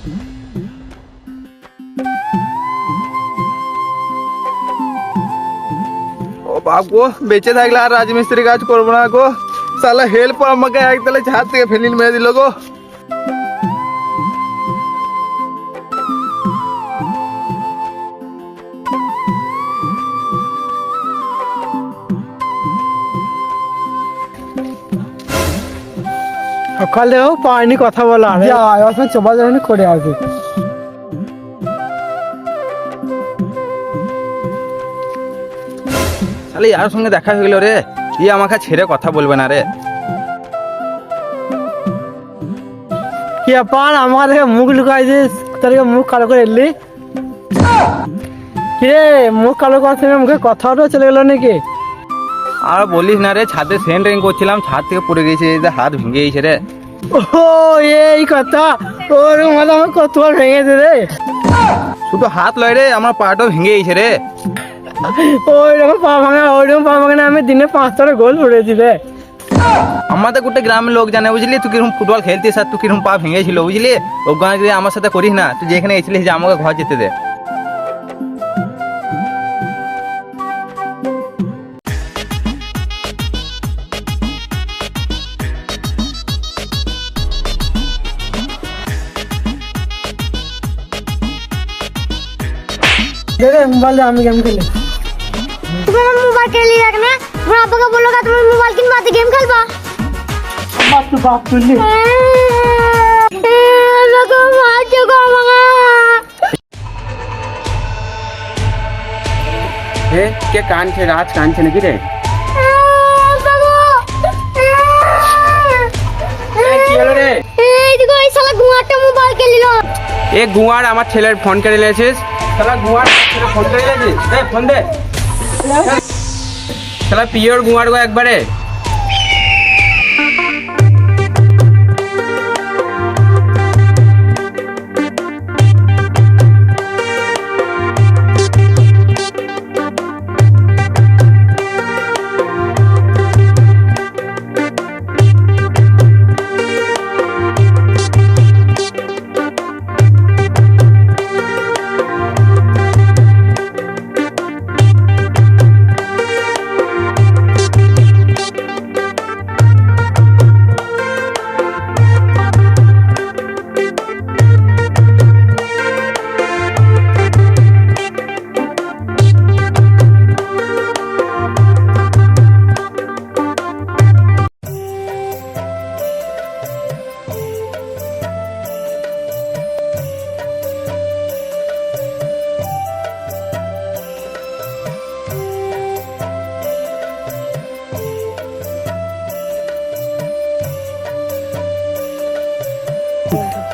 ও বাপ গো বেঁচে থাকলে আর রাজমিস্ত্রি কাজ করব না গো। সালা হেল্প আমাকে একতলে ছাদ থেকে ফেলিন মেরে দিল সকালেও পাইনি কথা বলা যা এবার চোপা যখন করে আসবে তাহলে ইয়ার সঙ্গে দেখা হয়ে গেল রে। ই আমাকে ছেড়ে কথা বলবে না রে। কি ব্যাপার? আমার দেখে মুখ লুকাইছিস তার মুখ কালো করে এলি। কিরে মুখ কালো করার সঙ্গে মুখে কথাটা চলে গেল নাকি? আর বলিস না রে ছাদে সেন্ট রেং করছিলাম ছাদ থেকে পড়ে গেছে হাত ভেঙে গেছে রে। ও এই কথা। ওর মানে আমার কতবার ভেঙেছে রে। শুধু হাত লয় রে আমার পাটাও ভেঙে গেছে রে। ওই রকম পা ভাঙা ওই রকম পা ভাঙা আমি দিনে পাঁচটা গোল পড়েছি রে। আমাদের গোটে গ্রামের লোক জানে বুঝলি? তুই কীরকম ফুটবল খেলতিস আর তুই কীরকম পা ভেঙেছিল বুঝলি? যদি আমার সাথে করিস না তুই যেখানে গেছিলিস যে আমাকে ঘর যেতে দে। দে রে মোবাইল আমি গেম খেলি। তুমি আমার মোবাইল খেলি রাখ না তোমার আব্বাকে বলো না তোমার মোবাইল কিনবা তো গেম খেলবা? বাপ তুই বাপ তুললি আমাকে মারছো গো আমাকে। এ কে কানছে রাজ কানছে নাকি রে? কি রে? এই দেখো এই শালা গুয়াটা মোবাইল এ গুয়ার আমার ছেলের ফোন কেড়ে নিয়েছিস? শালা গুয়ার ছেলে ফোন করে দে ফোন দে। শালা পিওর গুয়ার গো একবারে।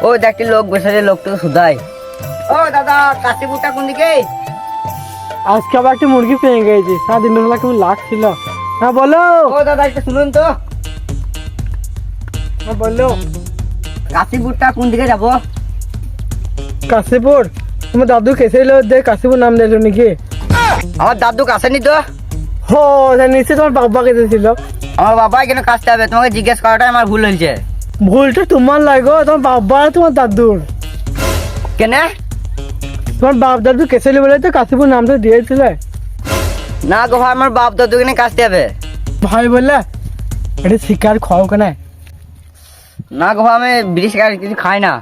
ও দেখটি লোক বসে আছে লোকটাকে শুধাই ও দাদা কাশিপুরটা কোন দিকে? আজকে আবার একটা মুরগি পেয়ে গেছি। সারাদিন বেলা কেমন লাগছিল। হ্যাঁ বলো। ও দাদা একটু শুনুন তো। হ্যাঁ বলো। কাশিপুরটা কোন দিকে যাব? কাশীপুর? তোমার দাদু কেসে এলো দে কাশীপুর নাম দিয়েছ নাকি? আমার দাদু কাছেনি তো। হো নিশ্চয়ই তোমার বাবা কেসেছিল আমার বাবা কেন কাছতে হবে? তোমাকে জিজ্ঞেস করাটাই আমার ভুল হয়েছে। ভুলটা তোমার লাগো তোমার বাবা তোমার দাদুর কেনে? তোমার বাপ দাদু কেসেলি বলে তো কাশীপুর নামটা দিয়েছিলে না গো ভাই আমার বাপ দাদু কেনে কাছতে হবে ভাই বললে এটা শিকার খাও কেন না গো ভাই আমি বিড়ি সিগারেট কিছু খাই না।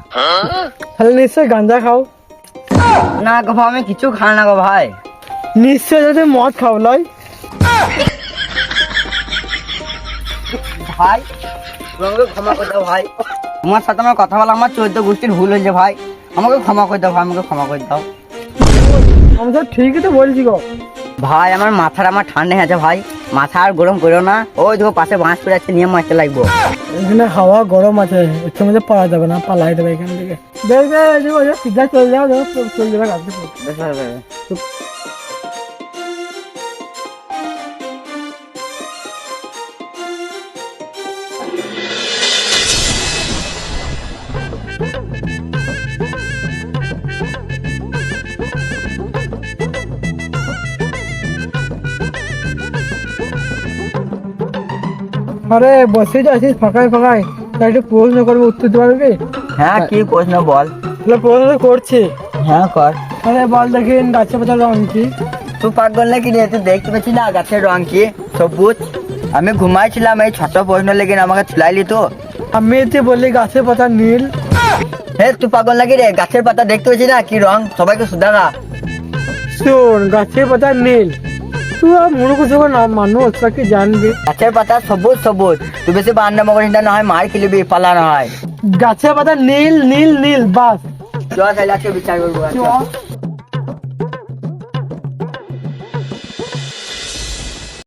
তাহলে নিশ্চয়ই গাঁজা খাও। না গো ভাই আমি কিছু খাই না গো ভাই। নিশ্চয় যদি মদ খাও লয়। ভাই তোমাকে ক্ষমা করে দাও ভাই তোমার সাথে আমার কথা বলা আমার চোদ্দ গোষ্ঠীর ভুল হয়েছে ভাই আমাকে ক্ষমা করে দাও ভাই আমাকে ক্ষমা করে দাও আমি তো ঠিকই তো বলছি গো ভাই আমার মাথার আমার ঠান্ডা হয়ে আছে ভাই মাথা আর গরম করো না ওই দেখো পাশে বাঁশ পড়ে আছে নিয়ে মারতে লাগবো এখানে হাওয়া গরম আছে এর মধ্যে পাওয়া যাবে না পালাই দেবে এখান থেকে দেখবে দেখো সিধা চলে যাও দেখো চলে যাবে আরে বসে যাচ্ছিস ফাঁকায় ফাঁকায়। তা একটু প্রশ্ন করব উত্তর দিতে পারবি হ্যাঁ কি প্রশ্ন বল। তাহলে প্রশ্ন করছি। হ্যাঁ কর। তাহলে বল দেখি গাছের পাতার রং কি? তুই পাগল নাকি রে? তুই দেখতে পাচ্ছি না গাছের রং কি? সবুজ। আমি ঘুমাইছিলাম এই ছোট প্রশ্ন লেগে আমাকে তুলাইলি তো। আমি এতে বললি গাছের পাতা নীল। হে তুই পাগল নাকি রে? গাছের পাতা দেখতে পাচ্ছি না? কি রং? সবাইকে সুধাগা শোন গাছের পাতা নীল। তুই আর মনে যখন না মানুষ তাকে জানবি? গাছের পাতা সবুজ সবুজ। তুই বেশি বান্না মগর না হয় মার খেলিবি পালা না হয় গাছের পাতা নীল নীল নীল বাস। চল তাহলে আজকে বিচার করব। চ।